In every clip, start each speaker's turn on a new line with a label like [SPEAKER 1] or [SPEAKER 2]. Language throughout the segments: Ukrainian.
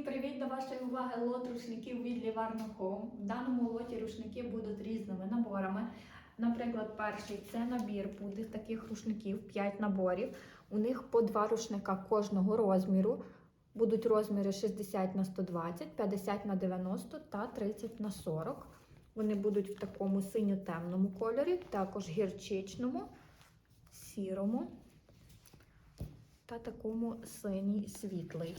[SPEAKER 1] Всім привіт до вашої уваги лот рушників від Livarno. В даному лоті рушники будуть різними наборами. Наприклад, перший це набір буде таких рушників, 5 наборів. У них по два рушника кожного розміру. Будуть розміри 60 на 120, 50 на 90 та 30 на 40. Вони будуть в такому синьо-темному кольорі, також гірчичному, сірому та такому синій світлий.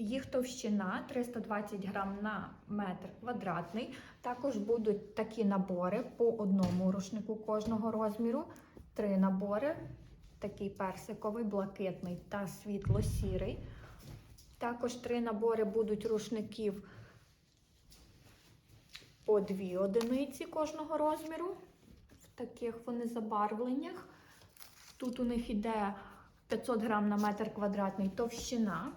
[SPEAKER 1] Їх товщина 320 грам на метр квадратний. Також будуть такі набори по одному рушнику кожного розміру. Три набори: такий персиковий, блакитний та світло-сірий. Також три набори будуть рушників по дві одиниці кожного розміру. В таких вони забарвленнях. Тут у них іде 500 грам на метр квадратний товщина.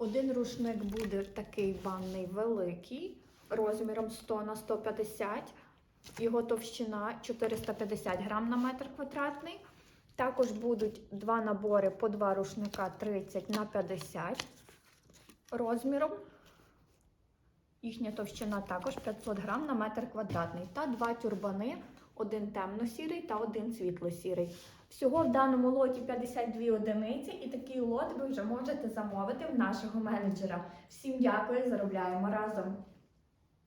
[SPEAKER 1] Один рушник буде такий ванний великий, розміром 100 на 150. Його товщина 450 грам на метр квадратний. Також будуть два набори по два рушника 30 на 50 розміром. Їхня товщина також 500 грам на метр квадратний. Та два тюрбани, один темно-сірий та один світло-сірий. Всього в даному лоті 52 одиниці, і такий лот ви вже можете замовити в нашого менеджера. Всім дякую, заробляємо разом!